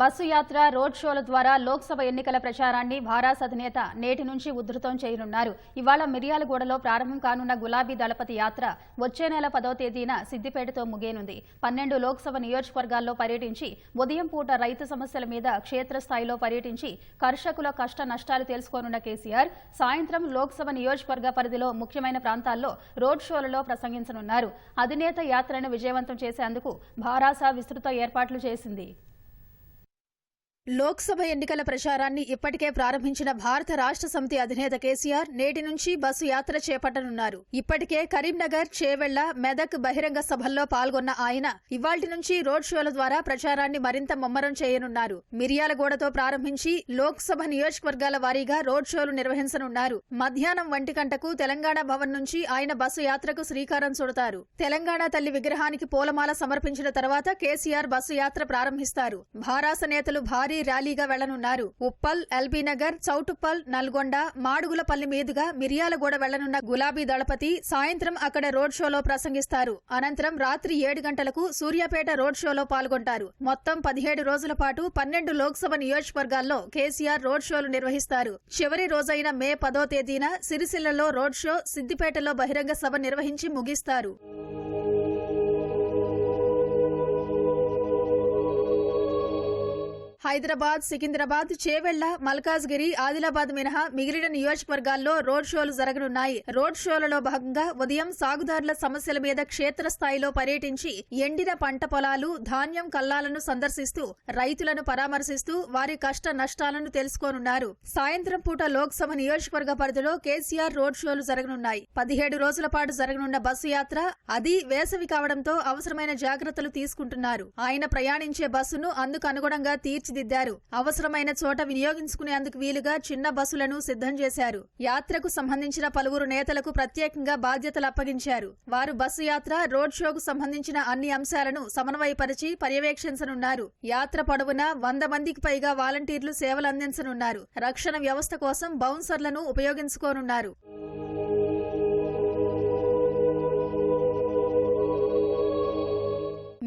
Bus యాత్ర road షోల ద్వారా లోక్సభ ఎన్నికల ప్రచారాన్ని భారాస్ అధినేత నేటి నుంచి ఉధృతం చేయనున్నారు. ఇవాళ మిర్యాలగూడలో ప్రారంభం కానున్న గులాబీ దళపతి యాత్ర వచ్చే నెల పదో తేదీన సిద్దిపేటతో ముగియనుంది. పన్నెండు లోక్సభ నియోజకవర్గాల్లో పర్యటించి ఉదయం పూట రైతు సమస్యల మీద క్షేత్రస్థాయిలో పర్యటించి కర్షకుల కష్ట నష్టాలు తెలుసుకోనున్న కేసీఆర్ సాయంత్రం లోక్సభ నియోజకవర్గ పరిధిలో ముఖ్యమైన ప్రాంతాల్లో రోడ్ షోలలో ప్రసంగించనున్నారు. అధినేత యాత్రను విజయవంతం చేసేందుకు భారాస విస్తృత ఏర్పాట్లు చేసింది. లోక్సభ ఎన్నికల ప్రచారాన్ని ఇప్పటికే ప్రారంభించిన భారత రాష్ట్ర సమితి అధినేత కేసీఆర్ నేటి నుంచి బస్సు యాత్ర చేపట్టనున్నారు. ఇప్పటికే కరీంనగర్ చేవెళ్ళ మెదక్ బహిరంగ సభల్లో పాల్గొన్న ఆయన ఇవాల్టి నుంచి రోడ్ షోల ద్వారా ప్రచారాన్ని మరింత ముమ్మరం చేయనున్నారు. మిర్యాలగూడతో ప్రారంభించి లోక్సభ నియోజకవర్గాల వారీగా రోడ్ షోలు నిర్వహించనున్నారు. మధ్యాహ్నం ఒంటి గంటకు తెలంగాణ భవన్ నుంచి ఆయన బస్సు యాత్రకు శ్రీకారం చుడతారు. తెలంగాణ తల్లి విగ్రహానికి పూలమాల సమర్పించిన తర్వాత కేసీఆర్ బస్సు యాత్ర ప్రారంభిస్తారు. భారాస నేతలు భారీ ర్యాలీగా వెళ్ళనున్నారు. ఉప్పల్ ఎల్బీనగర్ చౌటుప్పల్ నల్గొండ మాడుగులపల్లి మీదుగా మిర్యాలగూడ వెళ్ళనున్న గులాబీ దళపతి సాయంత్రం అక్కడ రోడ్ షోలో ప్రసంగిస్తారు. అనంతరం రాత్రి ఏడు గంటలకు సూర్యాపేట రోడ్ షోలో పాల్గొంటారు. మొత్తం పదిహేడు రోజుల పాటు పన్నెండు లోక్సభ నియోజకవర్గాల్లో కేసీఆర్ రోడ్ షోలు నిర్వహిస్తారు. చివరి రోజైన మే పదో తేదీన సిరిసిల్లలో రోడ్ షో సిద్దిపేటలో బహిరంగ సభ నిర్వహించి ముగిస్తారు. హైదరాబాద్ సికింద్రాబాద్ చేవెళ్ళ మల్కాజ్గిరి ఆదిలాబాద్ మినహా మిగిలిన నియోజకవర్గాల్లో రోడ్ షోలు జరగనున్నాయి. రోడ్ షోలలో భాగంగా ఉదయం సాగుదారుల సమస్యల మీద క్షేత్రస్థాయిలో పర్యటించి ఎండిన పంట పొలాలు ధాన్యం కల్లాలను సందర్శిస్తూ రైతులను పరామర్శిస్తూ వారి కష్ట నష్టాలను తెలుసుకోనున్నారు. సాయంత్రం పూట లోక్సభ నియోజకవర్గ పరిధిలో కేసీఆర్ రోడ్ షోలు జరగనున్నాయి. పదిహేడు రోజుల పాటు జరగనున్న బస్సు యాత్ర అది వేసవి కావడంతో అవసరమైన జాగ్రత్తలు తీసుకుంటున్నారు. ఆయన ప్రయాణించే బస్సును అందుకు అనుగుణంగా తీర్చి తీర్చిదిద్దారు. అవసరమైన చోట వినియోగించుకునేందుకు వీలుగా చిన్న బస్సులను సిద్ధం చేశారు. యాత్రకు సంబంధించిన పలువురు నేతలకు ప్రత్యేకంగా బాధ్యతలు అప్పగించారు. వారు బస్సు యాత్ర రోడ్ షోకు సంబంధించిన అన్ని అంశాలను సమన్వయపరిచి పర్యవేక్షించనున్నారు. యాత్ర పొడవునా వంద మందికి పైగా వాలంటీర్లు సేవలందించనున్నారు రక్షణ వ్యవస్థ కోసం బౌన్సర్లను ఉపయోగించుకోనున్నారు.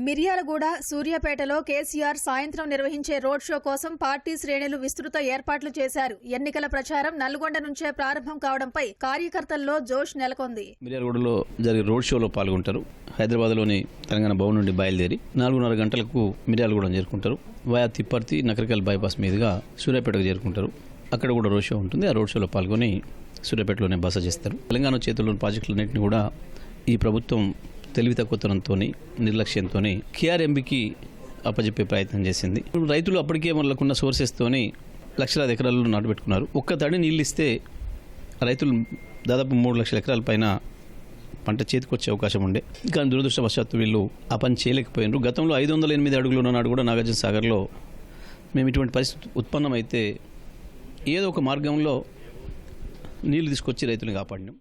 మిర్యాలగూడ సూర్యాపేటలో కేసీఆర్ సాయంత్రం నిర్వహించే రోడ్ షో కోసం పార్టీ శ్రేణులు విస్తృత ఏర్పాట్లు చేశారు. ఎన్నికల ప్రచారం నల్గొండ నుంచే ప్రారంభం కావడంపై కార్యకర్తల్లో జోష్ నెలకొంది. మిర్యాలగూడలో జరిగే రోడ్ షోలో పాల్గొంటారు. హైదరాబాద్లోని తెలంగాణ భవన్ నుండి బయలుదేరి నాలుగున్నర గంటలకు మిర్యాలగూడ చేరుకుంటారు. వయా తిప్పర్తి నకరికల్ బైపాస్ మీదుగా సూర్యాపేటకు చేరుకుంటారు. అక్కడ కూడా రోడ్ షో ఉంటుంది. ఆ రోడ్ షోలో పాల్గొని సూర్యాపేటలోనే బస చేస్తారు. తెలంగాణ చేతుల్లోని ప్రాజెక్టులన్నింటినీ కూడా ఈ ప్రభుత్వం తెలివి తక్కువతనంతో నిర్లక్ష్యంతో కేఆర్ఎంబికి అప్పజెప్పే ప్రయత్నం చేసింది. ఇప్పుడు రైతులు అప్పటికే మనకున్న సోర్సెస్తోని లక్షలాది ఎకరాల్లో నాటుపెట్టుకున్నారు ఒక్క తడి నీళ్ళు ఇస్తే రైతులు దాదాపు మూడు లక్షల ఎకరాల పైన పంట చేతికొచ్చే అవకాశం ఉండే. కానీ దురదృష్టవశాత్తు వీళ్ళు ఆ పని చేయలేకపోయినారు. గతంలో ఐదు వందల ఎనిమిది అడుగులు ఉన్న నాడు కూడా నాగార్జున సాగర్లో మేము ఇటువంటి పరిస్థితి ఉత్పన్నమైతే ఏదో ఒక మార్గంలో నీళ్ళు తీసుకొచ్చి రైతులను కాపాడినాం.